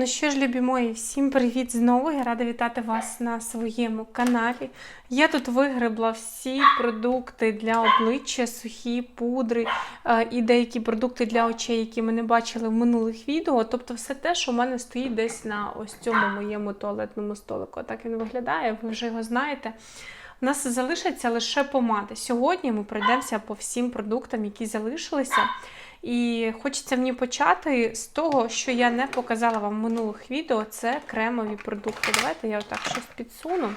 Ну що ж, любі мої, всім привіт знову. Я рада вітати вас на своєму каналі. Я тут вигребла всі продукти для обличчя, сухі пудри е, і деякі продукти для очей, які ми не бачили в минулих відео. Тобто все те, що в мене стоїть десь на ось цьому моєму туалетному столику. Так він виглядає, ви вже його знаєте. У нас залишаться лише помади. Сьогодні ми пройдемося по всім продуктам, які залишилися. І хочеться мені почати з того, що я не показала вам в минулих відео, це кремові продукти. Давайте я отак щось підсуну.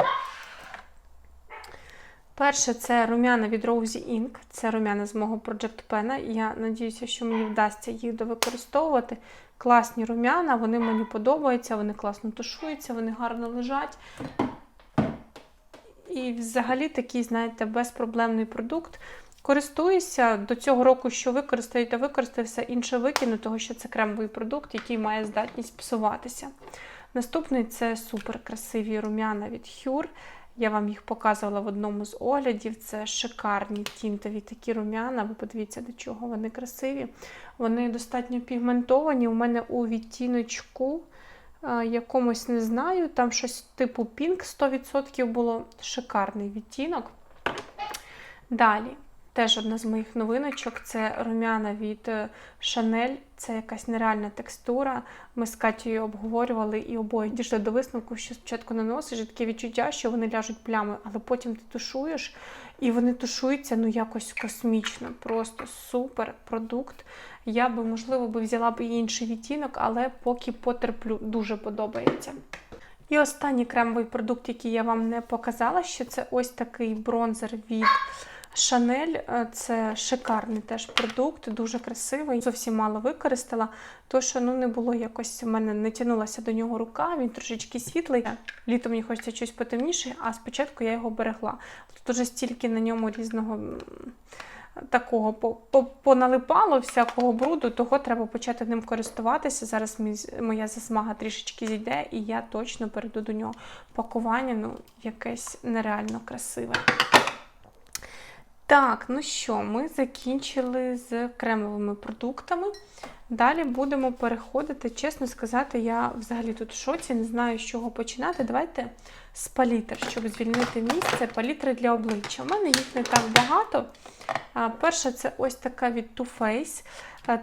Перше, це рум'яна від Rosy Ink. Це рум'яна з мого Project Pen. Я надіюся, що мені вдасться їх довикористовувати. Класні рум'яна, вони мені подобаються, вони класно тушуються, вони гарно лежать. І взагалі такий, знаєте, безпроблемний продукт. Користуюся до цього року, що використаю, то використаю все інше викину, тому що це кремовий продукт, який має здатність псуватися. Наступний це супер красиві рум'яна від Hur. Я вам їх показувала в одному з оглядів. Це шикарні тінтові такі рум'яна. Ви подивіться, до чого вони красиві. Вони достатньо пігментовані. У мене у відтіночку е, якомусь не знаю, там щось типу Pink 100% було шикарний відтінок. Далі. Теж одна з моїх новиночок це рум'яна від Chanel. Це якась нереальна текстура. Ми з Катією обговорювали і обоє дійшли до висновку, що спочатку наносиш і таке відчуття, що вони ляжуть плями, але потім ти тушуєш, і вони тушуються ну якось космічно. Просто супер продукт. Я би, можливо, би взяла б і інший відтінок, але поки потерплю, дуже подобається. І останній кремовий продукт, який я вам не показала, що це ось такий бронзер від. Шанель це шикарний теж продукт, дуже красивий. Зовсім мало використала, то що ну не було якось в мене не тянулася до нього рука, він трошечки світлий. Літом мені хочеться щось потемніше, а спочатку я його берегла. Тут уже стільки на ньому різного такого поналипало всякого бруду, того треба почати ним користуватися. Зараз моя засмага трішечки зійде, і я точно перейду до нього. Пакування ну, якесь нереально красиве. Так, ну що, ми закінчили з кремовими продуктами. Далі будемо переходити, чесно сказати, я взагалі тут в шоці, не знаю, з чого починати. Давайте з палітр, щоб звільнити місце. Палітри для обличчя. У мене їх не так багато. Перша це ось така від Too Faced.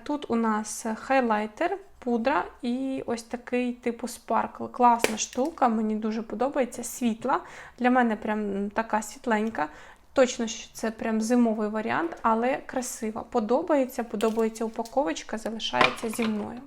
Тут у нас хайлайтер, пудра і ось такий типу спаркл. Класна штука, мені дуже подобається. Світла. Для мене прям така світленька. Точно, що це прям зимовий варіант, але красива. Подобається, подобається упаковочка, залишається зі мною.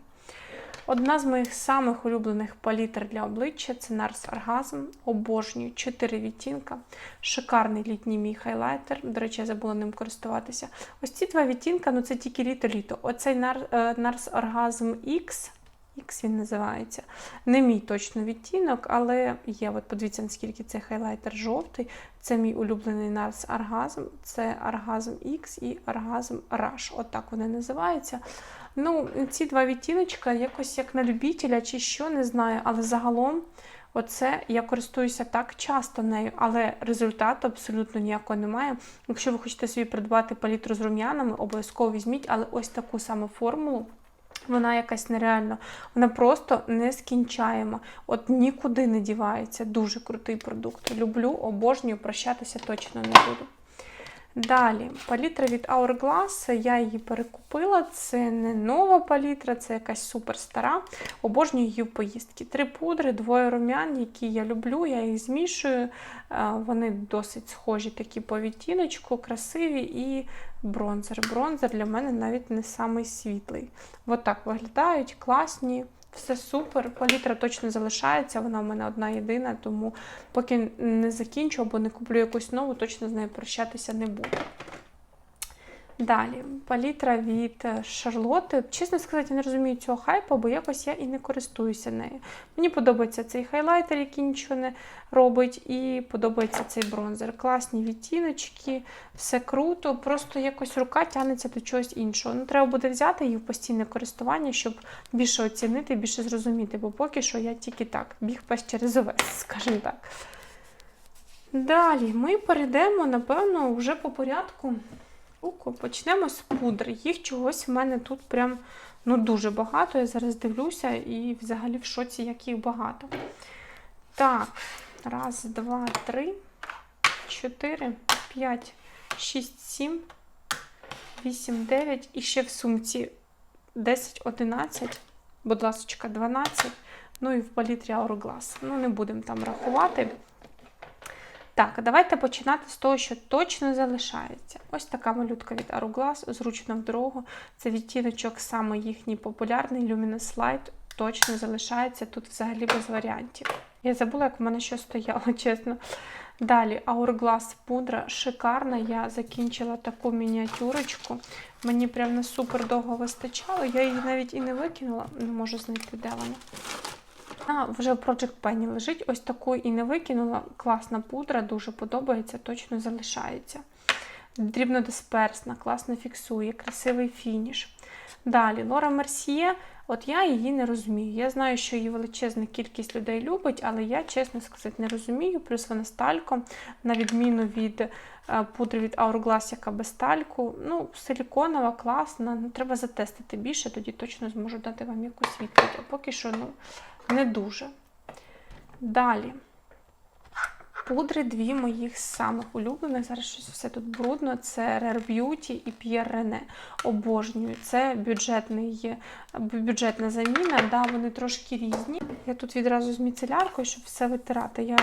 Одна з моїх самих улюблених палітр для обличчя це Nars Orgasm. Обожнюю 4 відтінка. Шикарний літній мій хайлайтер. До речі, я забула ним користуватися. Ось ці два відтінка, ну це тільки літо-літо. Оцей Nars Orgasm X. X він називається. Не мій точно відтінок, але є. От подивіться, наскільки цей хайлайтер жовтий. Це мій улюблений Nars Orgasm. Це Orgasm X і Orgasm Rush. Отак вони називаються. Ну, Ці два відтіночка якось як на любителя чи що, не знаю, але загалом. Оце я користуюся так часто нею, але результату абсолютно ніякого немає. Якщо ви хочете собі придбати палітру з рум'янами, обов'язково візьміть, але ось таку саму формулу. Вона якась нереальна, вона просто нескінчаєма. От нікуди не дівається. Дуже крутий продукт. Люблю, обожнюю, прощатися точно не буду. Далі, палітра від Hourglass, я її перекупила. Це не нова палітра, це якась супер стара. Обожнюю її в поїздки. Три пудри, двоє рум'ян, які я люблю, я їх змішую. Вони досить схожі такі по відтіночку, красиві і бронзер. Бронзер для мене навіть не самий світлий. От так виглядають, класні. Все супер, палітра точно залишається, вона в мене одна єдина, тому поки не закінчу або не куплю якусь нову, точно з нею прощатися не буду. Далі, палітра від Шарлотти. Чесно сказати, я не розумію цього хайпу, бо якось я і не користуюся нею. Мені подобається цей хайлайтер, який нічого не робить, і подобається цей бронзер. Класні відтіночки, все круто, просто якось рука тягнеться до чогось іншого. Ну, Треба буде взяти її в постійне користування, щоб більше оцінити, більше зрозуміти, бо поки що я тільки так, біг пес через овес, скажімо так. Далі ми перейдемо, напевно, вже по порядку. Почнемо з пудри. Їх чогось в мене тут прям Ну, дуже багато. Я зараз дивлюся і взагалі в шоці, як їх багато. Так, раз, два, три, чотири, п'ять, шість, сім, вісім, дев'ять. І ще в сумці 10, 11, будь ласка, 12. Ну і в палітрі Hourglass. Ну, не будемо там рахувати. Так, давайте починати з того, що точно залишається. Ось така малютка від Hourglass, зручно в дорогу. Це відтіночок саме їхній популярний Luminous Light. Точно залишається тут взагалі без варіантів. Я забула, як в мене що стояло, чесно. Далі Hourglass пудра шикарна. Я закінчила таку мініатюрочку. Мені прям на супер довго вистачало. Я її навіть і не викинула, не можу знайти, де вона. А, вже в Project Penny лежить. Ось таку і не викинула. Класна пудра, дуже подобається, точно залишається. Дрібнодисперсна, класно фіксує, красивий фініш. Далі Лора Мерсьє. От я її не розумію. Я знаю, що її величезна кількість людей любить, але я, чесно сказати, не розумію. Плюс вона з тальком, на відміну від е, пудри від Hourglass, яка без тальку. Ну, силіконова, класна. Ну, треба затестити більше, тоді точно зможу дати вам якусь відповідь. А поки що, ну, не дуже. Далі. Пудри дві моїх самих улюблених. Зараз щось все тут брудно. Це Rare Beauty і Pierre René. Обожнюю. Це бюджетний, бюджетна заміна. Да, вони трошки різні. Я тут відразу з міцеляркою, щоб все витирати. Я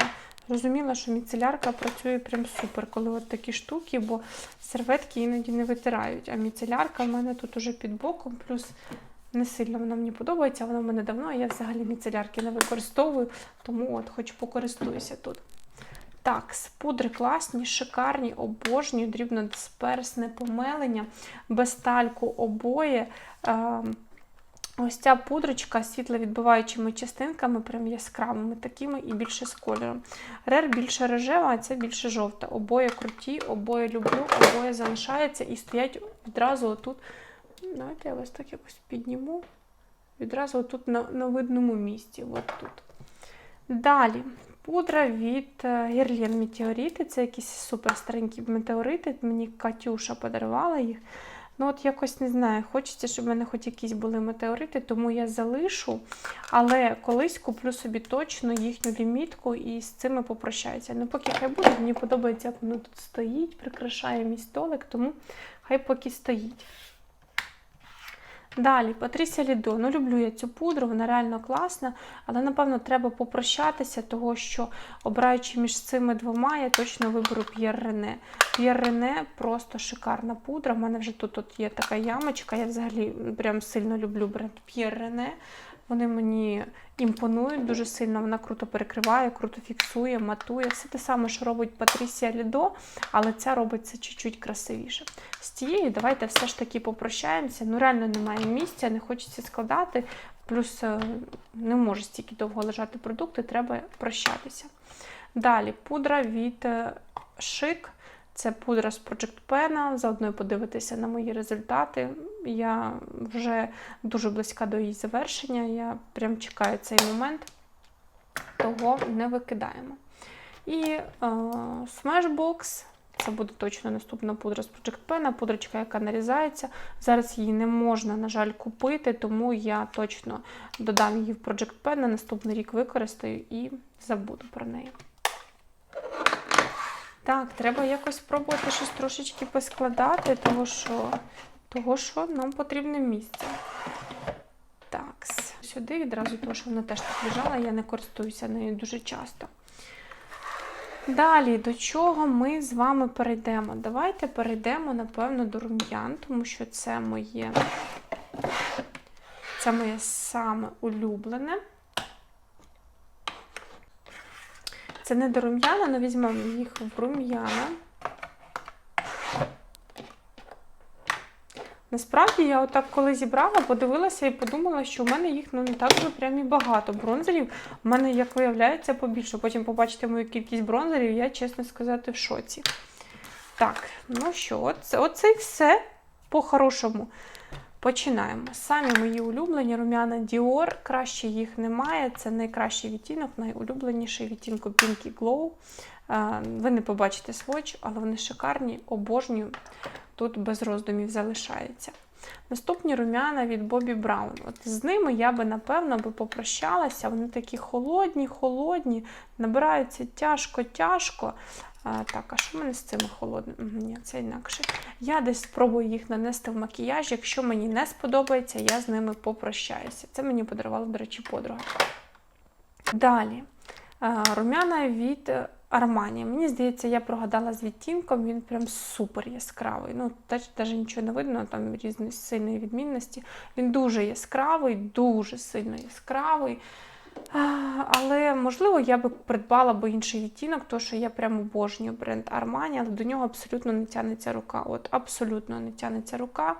розуміла, що міцелярка працює прям супер, коли от такі штуки, бо серветки іноді не витирають. А міцелярка в мене тут уже під боком, плюс не сильно вона мені подобається, вона в мене давно, а я взагалі міцелярки не використовую, тому от хоч покористуюся тут. Так, пудри класні, шикарні, обожнюю, дрібнодисперсне помелення, без тальку обоє. Е, ось ця пудрочка з світловідбиваючими частинками, прям яскравими такими і більше з кольором. Рер більше рожева, а це більше жовта. Обоє круті, обоє люблю, обоє залишаються і стоять відразу отут. Давайте я вас так якось підніму. Відразу тут на, на видному місці. От тут. Далі. Пудра від Герлін Метеорити. Це якісь супер старенькі метеорити. Мені Катюша подарувала їх. Ну, от якось не знаю, хочеться, щоб в мене хоч якісь були метеорити, тому я залишу. Але колись куплю собі точно їхню лімітку і з цими попрощаюся. Ну, поки хай буде, мені подобається, як воно тут стоїть, прикрашає мій столик, тому хай поки стоїть. Далі, Патрісія Лідо. Ну, люблю я цю пудру, вона реально класна, але, напевно, треба попрощатися, того що, обираючи між цими двома, я точно виберу П'єр Рене. П'єр Рене просто шикарна пудра. У мене вже тут, от є така ямочка. Я взагалі прям сильно люблю бренд П'єр Рене. Вони мені імпонують дуже сильно, вона круто перекриває, круто фіксує, матує. Все те саме, що робить Патрісія Лідо, але ця робить це чуть-чуть красивіше. З тією давайте все ж таки попрощаємося. Ну, реально немає місця, не хочеться складати. Плюс е, не може стільки довго лежати продукти, треба прощатися. Далі пудра від Шик. Це пудра з Project Pen, заодно подивитися на мої результати. Я вже дуже близька до її завершення. Я прям чекаю цей момент, того не викидаємо. І е, Smashbox. Це буде точно наступна пудра з Project Pen, пудрочка, яка нарізається. Зараз її не можна, на жаль, купити, тому я точно додам її в Project Pen, на наступний рік використаю і забуду про неї. Так, треба якось спробувати щось трошечки поскладати, тому що, того, що нам потрібне місце. Так, сюди відразу, тому що вона теж так лежала, я не користуюся нею дуже часто. Далі, до чого ми з вами перейдемо? Давайте перейдемо, напевно, до рум'ян, тому що це моє, це моє саме улюблене. Це не до рум'яна, але візьмемо їх в рум'яна. Насправді, я отак, коли зібрала, подивилася і подумала, що в мене їх ну, не так вже прям і багато. Бронзерів в мене, як виявляється, побільше. Потім побачите мою кількість бронзерів, я, чесно сказати, в шоці. Так, ну що, оце, оце і все по-хорошому. Починаємо. Самі мої улюблені рум'яна Dior, краще їх немає. Це найкращий відтінок, найулюбленіший відтінку Pinky Glow. Ви не побачите сводч, але вони шикарні, обожнюю. Тут без роздумів залишається. Наступні рум'яна від Бобі Браун. От з ними я би, напевно, би попрощалася. Вони такі холодні, холодні, набираються тяжко-тяжко. Так, а що в мене з цими холодними? Ні, це інакше. Я десь спробую їх нанести в макіяж. Якщо мені не сподобається, я з ними попрощаюся. Це мені подарувала, до речі, подруга. Далі. Рум'яна від Армані. Мені здається, я прогадала з відтінком, він прям супер яскравий. Ну, теж навіть нічого не видно, там різні сильної відмінності. Він дуже яскравий, дуже сильно яскравий. Але можливо я би придбала би інший відтінок, тому що я прямо обожнюю бренд Armani, але до нього абсолютно не тягнеться рука. От абсолютно не тягнеться рука.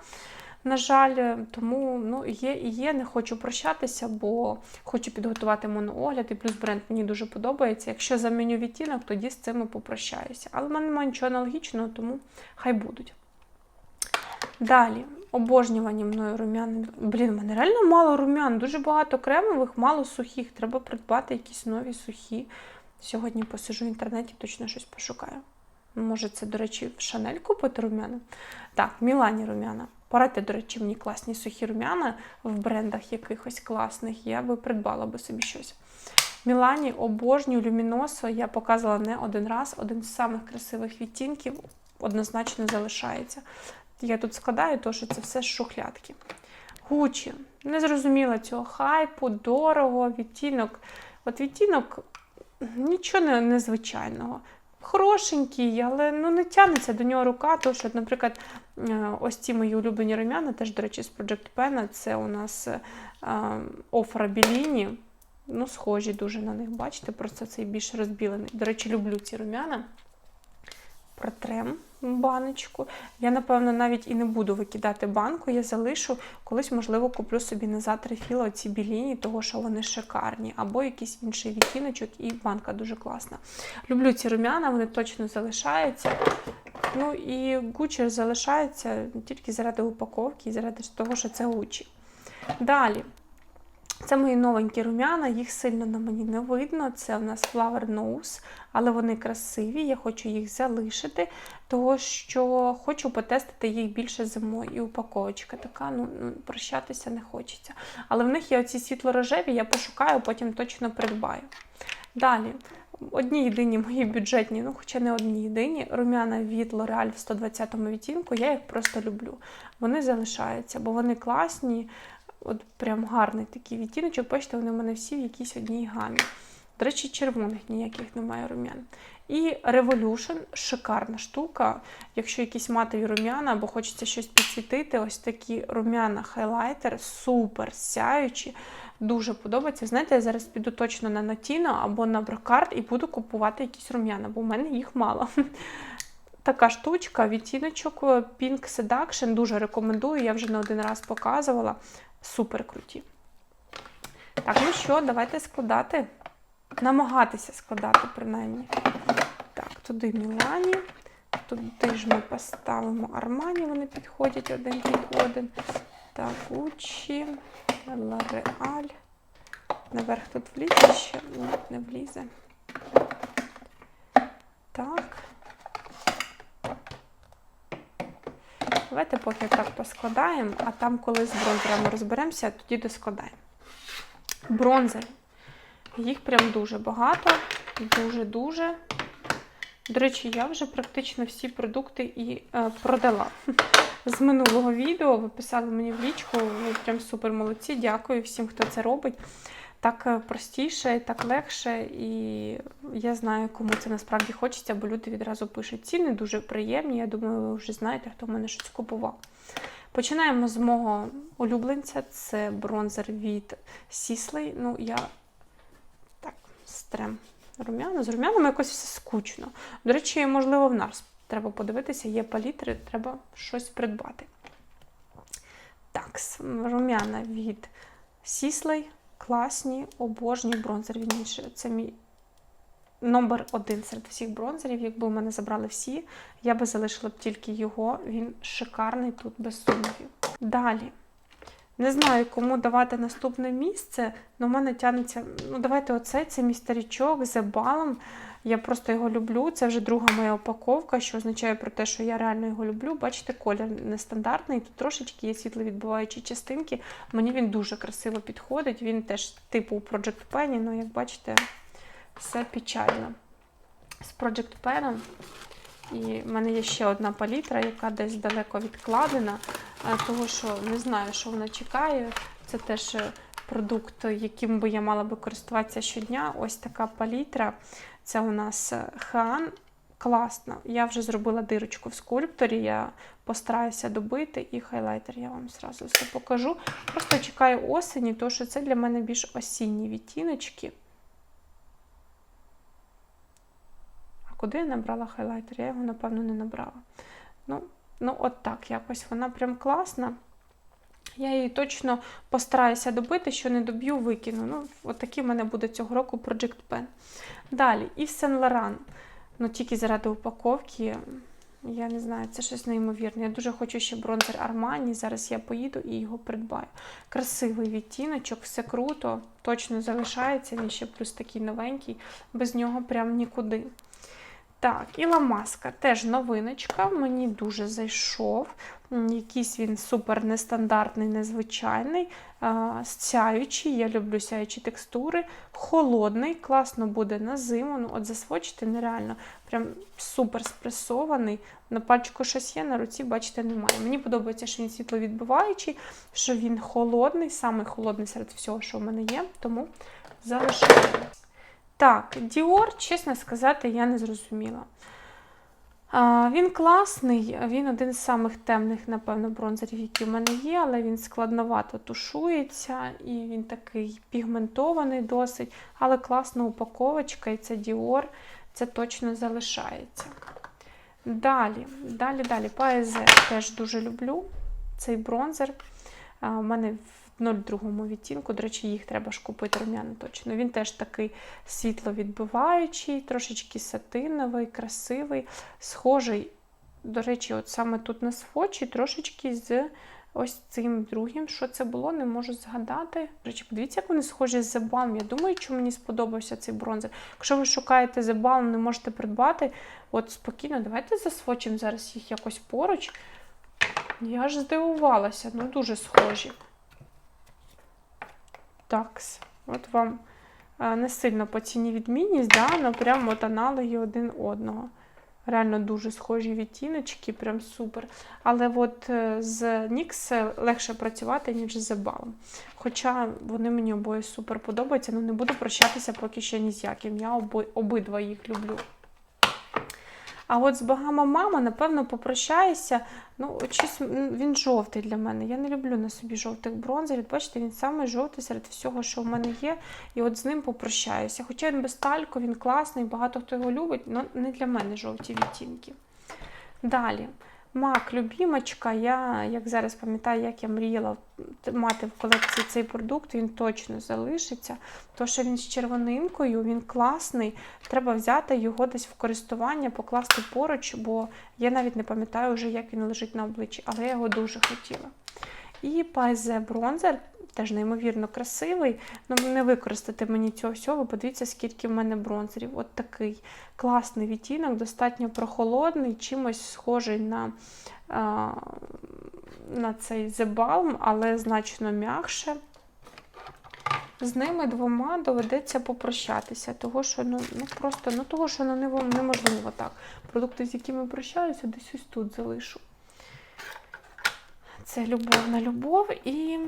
На жаль, тому ну, є і є, не хочу прощатися, бо хочу підготувати моноогляд, і плюс бренд мені дуже подобається. Якщо заміню відтінок, тоді з цими попрощаюся. Але в мене немає нічого аналогічного, тому хай будуть. Далі, обожнювані мною рум'яни. Блін, в мене реально мало рум'ян, дуже багато кремових, мало сухих. Треба придбати якісь нові сухі. Сьогодні посижу в інтернеті, точно щось пошукаю. Може, це, до речі, в Шанель купити рум'яна? Так, Мілані рум'яна. Порадьте, до речі, мені класні сухі рум'яна в брендах якихось класних. Я би придбала би собі щось. Мілані обожнюю люміносо. Я показувала не один раз. Один з самих красивих відтінків однозначно залишається. Я тут складаю, то що це все з шухлядки. Гучі. Не зрозуміла цього хайпу, дорого, відтінок. От відтінок нічого незвичайного. Хорошенький, але ну, не тягнеться до нього рука. Тому що, наприклад, е, ось ці мої улюблені рум'яна, теж, до речі, з Project Pen, це у нас Офра Біліні. Ну, схожі дуже на них, бачите, просто цей більш розбілений. До речі, люблю ці рум'яна. Протрем баночку. Я, напевно, навіть і не буду викидати банку, я залишу. Колись, можливо, куплю собі назад рефіл оці біліні, того що вони шикарні, або якийсь інший відтіночок, і банка дуже класна. Люблю ці рум'яна, вони точно залишаються. Ну і Gucci залишається тільки заради упаковки і заради того, що це Gucci. Далі. Це мої новенькі рум'яна, їх сильно на мені не видно. Це у нас Flower Nose, але вони красиві. Я хочу їх залишити, того що хочу потестити їх більше зимою. І упаковочка така, ну, ну прощатися не хочеться. Але в них є оці світло-рожеві, я пошукаю, потім точно придбаю. Далі. Одні єдині мої бюджетні, ну хоча не одні єдині, рум'яна від L'Oreal в 120 му відтінку, я їх просто люблю. Вони залишаються, бо вони класні, от прям гарний такий відтіночок. Бачите, вони в мене всі в якійсь одній гамі. До речі, червоних ніяких немає рум'ян. І Revolution шикарна штука. Якщо якісь матові рум'яна, або хочеться щось підсвітити, ось такі рум'яна хайлайтер, супер сяючі. Дуже подобається. Знаєте, я зараз піду точно на Notino або на Brocard і буду купувати якісь рум'яна, бо в мене їх мало. Така штучка, відтіночок Pink Seduction, дуже рекомендую, я вже не один раз показувала. Супер круті. Так, ну що, давайте складати. Намагатися складати, принаймні. Так, туди Мілані. Туди ж ми поставимо Армані, вони підходять один під один. Так, Гуччі, L'Oreal. Наверх тут влізе ще? Ні, не влізе. Так. Давайте поки так поскладаємо, а там, коли з бронзерами розберемося, тоді доскладаємо. Бронзери. Їх прям дуже багато, дуже-дуже. До речі, я вже практично всі продукти і е, продала. З минулого відео ви писали мені в лічку, ви прям супер молодці. Дякую всім, хто це робить. Так е, простіше, так легше, і я знаю, кому це насправді хочеться, бо люди відразу пишуть ціни, дуже приємні. Я думаю, ви вже знаєте, хто в мене щось купував. Починаємо з мого улюбленця, це бронзер від Сіслей. Ну, я так, стрем рум'яна. З рум'янами якось все скучно. До речі, можливо, в нас треба подивитися, є палітри, треба щось придбати. Так, рум'яна від Сіслей. Класні, обожні бронзер. Він це мій номер один серед всіх бронзерів. Якби у мене забрали всі, я би залишила б тільки його. Він шикарний тут, без сумнівів. Далі Не знаю, кому давати наступне місце, але в мене тягнеться. Ну, давайте оцей, це старічок з балом. Я просто його люблю. Це вже друга моя упаковка, що означає про те, що я реально його люблю. Бачите, колір нестандартний. Тут трошечки є світловідбиваючі частинки. Мені він дуже красиво підходить. Він теж типу Project Penny, ну, як бачите, все печально. З Project Pen. І в мене є ще одна палітра, яка десь далеко відкладена, а, того що не знаю, що вона чекає. Це теж е, продукт, яким би я мала би користуватися щодня. Ось така палітра. Це у нас е, Хан. Класно. Я вже зробила дирочку в скульпторі, я постараюся добити і хайлайтер я вам зразу все покажу. Просто чекаю осені, тому що це для мене більш осінні відтіночки. А куди я набрала хайлайтер? Я його, напевно, не набрала. Ну, ну от так якось. Вона прям класна. Я її точно постараюся добити, що не доб'ю, викину. Ну, от такий в мене буде цього року Project Pen. Далі, Yves Saint Laurent. Ну, тільки заради упаковки. Я не знаю, це щось неймовірне. Я дуже хочу ще бронзер Armani. Зараз я поїду і його придбаю. Красивий відтіночок, все круто, точно залишається. Він ще плюс такий новенький, без нього прям нікуди. Так, і ламаска теж новиночка, мені дуже зайшов. Якийсь він супер нестандартний, незвичайний, сяючий. Я люблю сяючі текстури, холодний, класно буде на зиму. Ну, от засвочити нереально. Прям супер спресований. На пальчику щось є, на руці, бачите, немає. Мені подобається, що він світловідбиваючий, що він холодний, самий холодний серед всього, що в мене є, тому залишаю. Так, Dior, чесно сказати, я не зрозуміла. А, він класний, він один з самих темних, напевно, бронзерів, які в мене є, але він складновато тушується і він такий пігментований досить, але класна упаковочка, і це Dior, це точно залишається. Далі, далі, далі. Паезе теж дуже люблю цей бронзер. У мене в 02 відтінку, до речі, їх треба ж купити рум'яно точно. Він теж такий світловідбиваючий, трошечки сатиновий, красивий, схожий, до речі, от саме тут на свочі, трошечки з ось цим другим. Що це було, не можу згадати. До речі, подивіться, як вони схожі з The Balm. Я думаю, що мені сподобався цей бронзер. Якщо ви шукаєте The Balm, не можете придбати, от спокійно, давайте засвочимо зараз їх якось поруч. Я ж здивувалася, ну дуже схожі. Такс. От вам е, не сильно по ціні відмінність, да, але прям от аналоги один одного. Реально дуже схожі відтіночки, прям супер. Але от е, з NYX легше працювати, ніж з Balm. Хоча вони мені обоє супер подобаються, але не буду прощатися поки ще ні з яким. Я обидва їх люблю. А от з Багама Мама, напевно, попрощаюся. Ну, чись, він жовтий для мене. Я не люблю на собі жовтих бронзерів. Бачите, він самий жовтий серед всього, що в мене є. І от з ним попрощаюся. Хоча він без тальку, він класний, багато хто його любить, але не для мене жовті відтінки. Далі. Мак, любімочка. Я, як зараз пам'ятаю, як я мріяла мати в колекції цей продукт, він точно залишиться. То, що він з червонинкою, він класний. Треба взяти його десь в користування, покласти поруч, бо я навіть не пам'ятаю вже, як він лежить на обличчі, але я його дуже хотіла. І Paize бронзер, теж неймовірно красивий. Ну, не використати мені цього всього. Подивіться, скільки в мене бронзерів. От такий класний відтінок, достатньо прохолодний, чимось схожий на, а, на цей Balm, але значно м'якше. З ними двома доведеться попрощатися, того, що ну, ну просто ну, того, що ну, неможливо так. Продукти, з якими прощаюся, десь ось тут залишу. Це любов на любов. І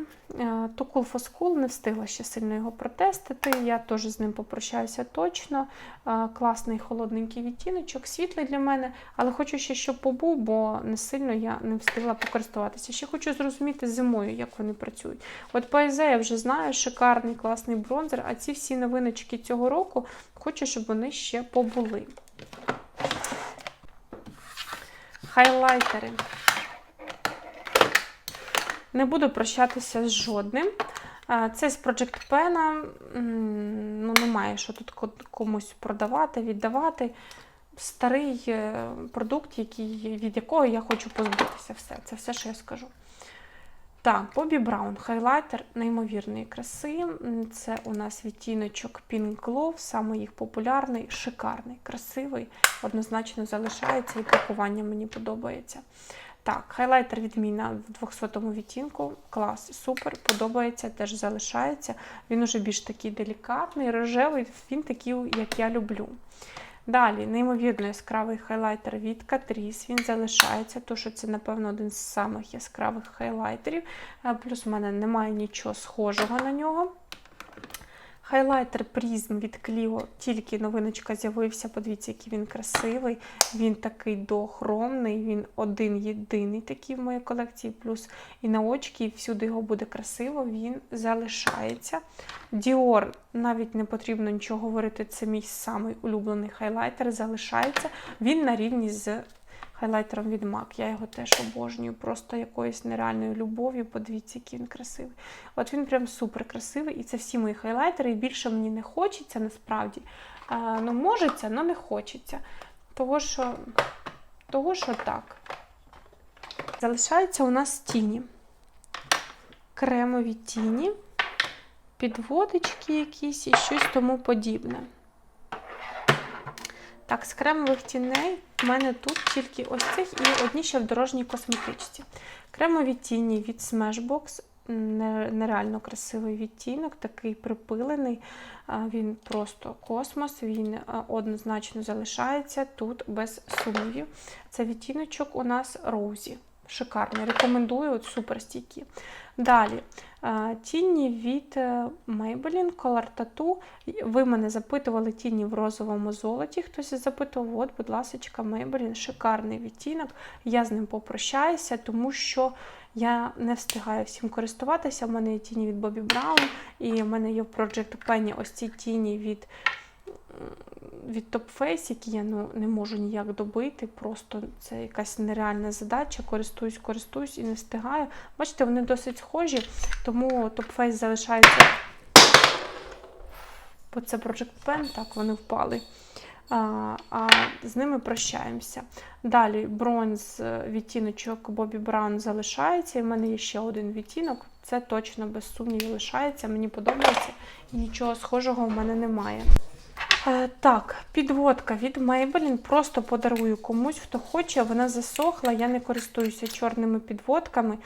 е, To Cool не встигла ще сильно його протестити. Я теж з ним попрощаюся точно. Е, класний холодненький відтіночок, світлий для мене, але хочу ще, щоб побув, бо не сильно я не встигла покористуватися. Ще хочу зрозуміти зимою, як вони працюють. От Пайзе я вже знаю, шикарний класний бронзер, а ці всі новиночки цього року хочу, щоб вони ще побули. Хайлайтери. Не буду прощатися з жодним. Це з Project Pen. Ну, немає що тут комусь продавати, віддавати. Старий е, продукт, який, від якого я хочу позбутися. Все. Це все, що я скажу. Так, Бобі Браун хайлайтер неймовірної краси. Це у нас відтіночок Pink Glow, саме їх популярний, шикарний, красивий, однозначно залишається і пакування мені подобається. Так, хайлайтер відміна в 200-му відтінку. Клас, супер, подобається, теж залишається. Він уже більш такий делікатний, рожевий, він такий, як я люблю. Далі, неймовірно яскравий хайлайтер від Catrice. Він залишається, тому що це, напевно, один з самих яскравих хайлайтерів. Е, Плюс в мене немає нічого схожого на нього. Хайлайтер Prism від Clio, тільки новиночка з'явився. Подивіться, який він красивий. Він такий дохромний, він один єдиний такий в моїй колекції. Плюс і на очки, і всюди його буде красиво, він залишається. Dior, навіть не потрібно нічого говорити, це мій самий улюблений хайлайтер, залишається. Він на рівні з хайлайтером від MAC. Я його теж обожнюю, просто якоюсь нереальною любов'ю. Подивіться, який він красивий. От він прям супер красивий, і це всі мої хайлайтери. І більше мені не хочеться насправді. А, ну, можеться, але не хочеться. Того що, того, що так. Залишаються у нас тіні. Кремові тіні, підводочки якісь і щось тому подібне. Так, з кремових тіней в мене тут тільки ось цих і одні ще в дорожній косметичці. Кремові тіні від Smashbox. Нереально красивий відтінок, такий припилений. Він просто космос, він однозначно залишається тут без сумнівів. Це відтіночок у нас Роузі. Шикарний. Рекомендую, от супер стійкі. Далі тіні від е, Maybelline Color Tattoo. Ви мене запитували тіні в розовому золоті. Хтось запитував, от, будь ласка, Maybelline, шикарний відтінок. Я з ним попрощаюся, тому що я не встигаю всім користуватися. У мене є тіні від Bobbi Brown, і в мене є в Project Penny ось ці тіні від. Від Top Face, які я ну, не можу ніяк добити, просто це якась нереальна задача. Користуюсь, користуюсь і не встигаю. Бачите, вони досить схожі, тому Face залишається. Бо це Project Pen, так, вони впали. А, а з ними прощаємося. Далі бронз е, відтіночок Бобі Браун залишається. І в мене є ще один відтінок. Це точно без сумнівів лишається. Мені подобається і нічого схожого в мене немає. Е, Так, підводка від Maybelline. Просто подарую комусь, хто хоче. Вона засохла, я не користуюся чорними підводками.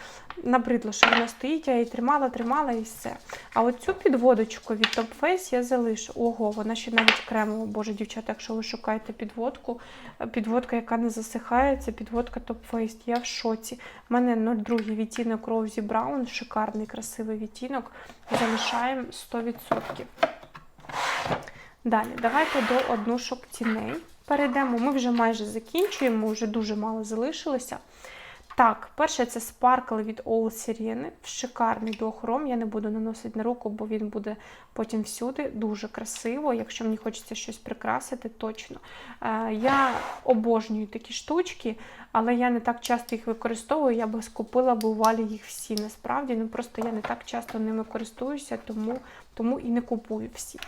Набридло, що вона стоїть, я її тримала, тримала і все. А оцю підводочку від Top Face я залишу. Ого, вона ще навіть кремова. Боже, дівчата, якщо ви шукаєте підводку, е, підводка, яка не засихає, це підводка Top Face. Я в шоці. У мене 02 відтінок Rosy Brown, шикарний, красивий відтінок. Залишаємо 100%. Далі, давайте до однушок тіней перейдемо. Ми вже майже закінчуємо, вже дуже мало залишилося. Так, перше це спаркл від All Sirene. Шикарний дохром. Я не буду наносити на руку, бо він буде потім всюди. Дуже красиво. Якщо мені хочеться щось прикрасити, точно. Е, я обожнюю такі штучки, але я не так часто їх використовую. Я би скупила б їх всі. Насправді, ну просто я не так часто ними користуюся, тому, тому і не купую всі.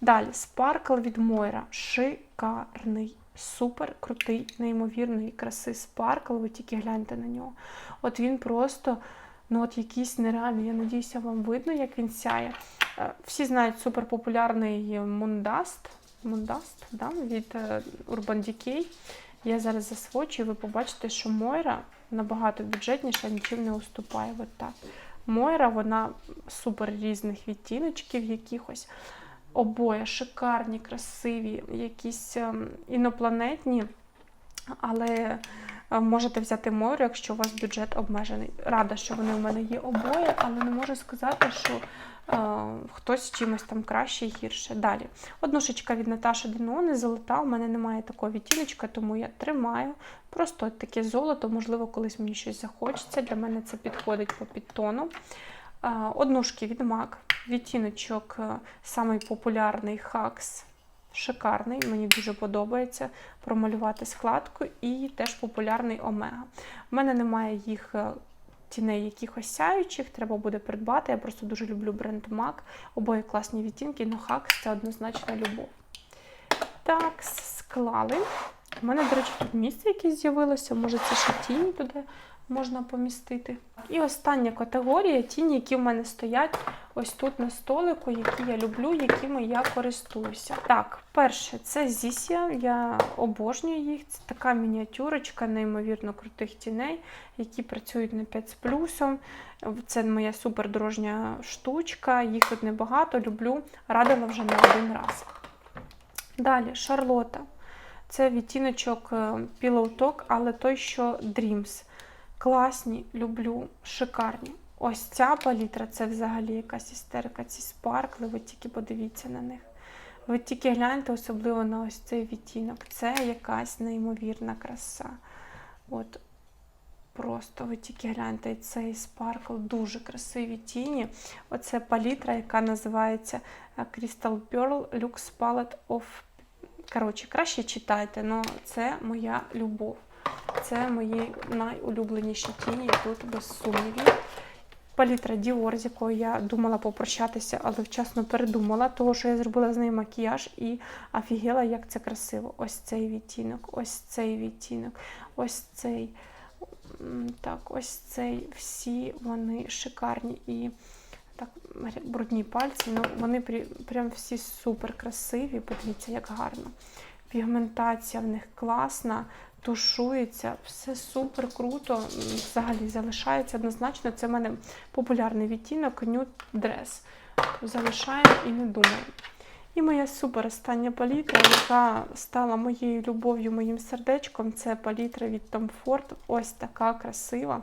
Далі, спаркл від Мойра. Шикарний, супер крутий, неймовірної краси спаркл. Ви тільки гляньте на нього. От він просто, ну от якийсь нереальний. Я надіюся, вам видно, як він сяє. Е, Всі знають суперпопулярний Мундаст. Мундаст да, від е, Urban Decay. Я зараз засвочу, і ви побачите, що Мойра набагато бюджетніша, нічим не уступає. От так. Мойра, вона супер різних відтіночків якихось. Обоє шикарні, красиві, якісь ем, інопланетні, але е, можете взяти Мойру, якщо у вас бюджет обмежений. Рада, що вони в мене є обоє, але не можу сказати, що е, хтось чимось там краще і гірше. Далі. Однушечка від Наташі Денуни, золота. У мене немає такого відтіночка, тому я тримаю. Просто таке золото, можливо, колись мені щось захочеться. Для мене це підходить по підтону. Е, Однушки від MAC, відтіночок е, самий популярний Hacks. Шикарний, мені дуже подобається промалювати складку, і теж популярний Омега. У мене немає їх е, тіней якихось сяючих, треба буде придбати. Я просто дуже люблю бренд MAC. Обоє класні відтінки, але Hacks це однозначно любов. Так, склали. У мене, до речі, тут місце якесь з'явилося, може це ще тіні туди можна помістити. І остання категорія тіні, які в мене стоять ось тут на столику, які я люблю, якими я користуюся. Так, перше, це Зісія. Я обожнюю їх. Це така мініатюрочка, неймовірно крутих тіней, які працюють на 5 з плюсом. Це моя супердорожня штучка. Їх тут небагато, люблю, радила вже не один раз. Далі, Шарлота. Це відтіночок е, Pillow Talk, але той, що Dreams. Класні, люблю, шикарні. Ось ця палітра це взагалі якась істерика. Ці спаркли, ви тільки подивіться на них. Ви тільки гляньте, особливо на ось цей відтінок. Це якась неймовірна краса. От Просто ви тільки гляньте цей спаркл, дуже красиві тіні. Оце палітра, яка називається е, Crystal Pearl Lux Palette of. Коротше, краще читайте, але це моя любов. Це мої найулюбленіші тіні тут без сумнівів. Палітра Dior, з якою я думала попрощатися, але вчасно передумала, того, що я зробила з нею макіяж і офігела, як це красиво. Ось цей відтінок, ось цей відтінок, ось цей. Так, ось цей. Всі вони шикарні і так, брудні пальці. Ну, вони прям всі супер красиві. Подивіться, як гарно. Пігментація в них класна, тушується, все супер круто. Взагалі залишається однозначно. Це в мене популярний відтінок Nude Dress. Залишаємо і не думаємо. І моя супер остання палітра, яка стала моєю любов'ю, моїм сердечком, це палітра від Tom Ford. Ось така красива.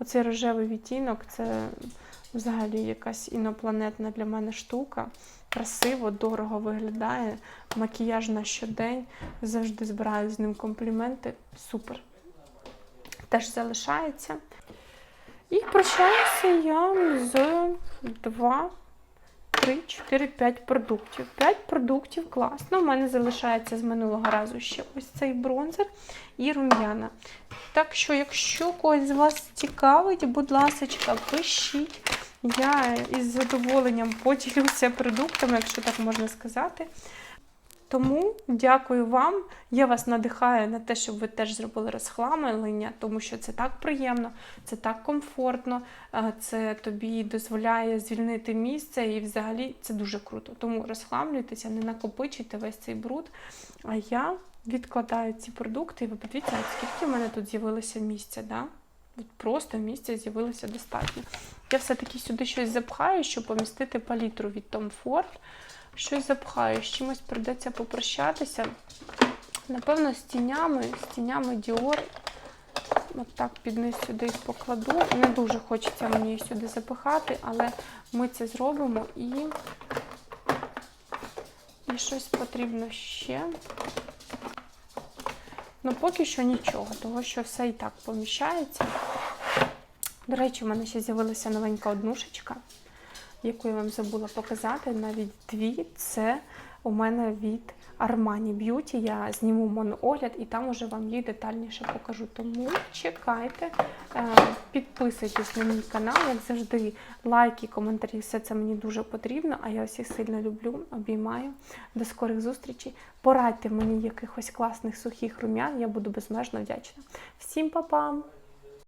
Оцей рожевий відтінок це взагалі якась інопланетна для мене штука. Красиво, дорого виглядає. Макіяж на щодень. Завжди збираю з ним компліменти. Супер. Теж залишається. І прощаюся я з 2, 3, 4, 5 продуктів. 5 продуктів класно. У мене залишається з минулого разу ще ось цей бронзер і рум'яна. Так що, якщо когось з вас цікавить, будь ласка, пишіть. Я із задоволенням поділюся продуктами, якщо так можна сказати. Тому дякую вам. Я вас надихаю на те, щоб ви теж зробили розхламлення, тому що це так приємно, це так комфортно, е, це тобі дозволяє звільнити місце і взагалі це дуже круто. Тому розхламлюйтеся, не накопичуйте весь цей бруд. А я відкладаю ці продукти, і ви подивіться, скільки в мене тут з'явилося місця. Да? Просто місця з'явилося достатньо. Я все-таки сюди щось запхаю, щоб помістити палітру від Tom Ford. Щось запхаю, з чимось прийдеться попрощатися. Напевно, з тінями, з тінями Dior. От так під сюди їх покладу. Не дуже хочеться мені їх сюди запихати, але ми це зробимо і, і щось потрібно ще. Ну, поки що нічого, тому що все і так поміщається. До речі, в мене ще з'явилася новенька однушечка, яку я вам забула показати. Навіть дві. Це у мене від Armani Beauty. Я зніму моноогляд і там уже вам їх детальніше покажу. Тому чекайте, е, підписуйтесь на мій канал, як завжди, лайки, коментарі, все це мені дуже потрібно. А я всіх сильно люблю, обіймаю. До скорих зустрічей. Порадьте мені якихось класних сухих рум'ян, я буду безмежно вдячна. Всім па-пам!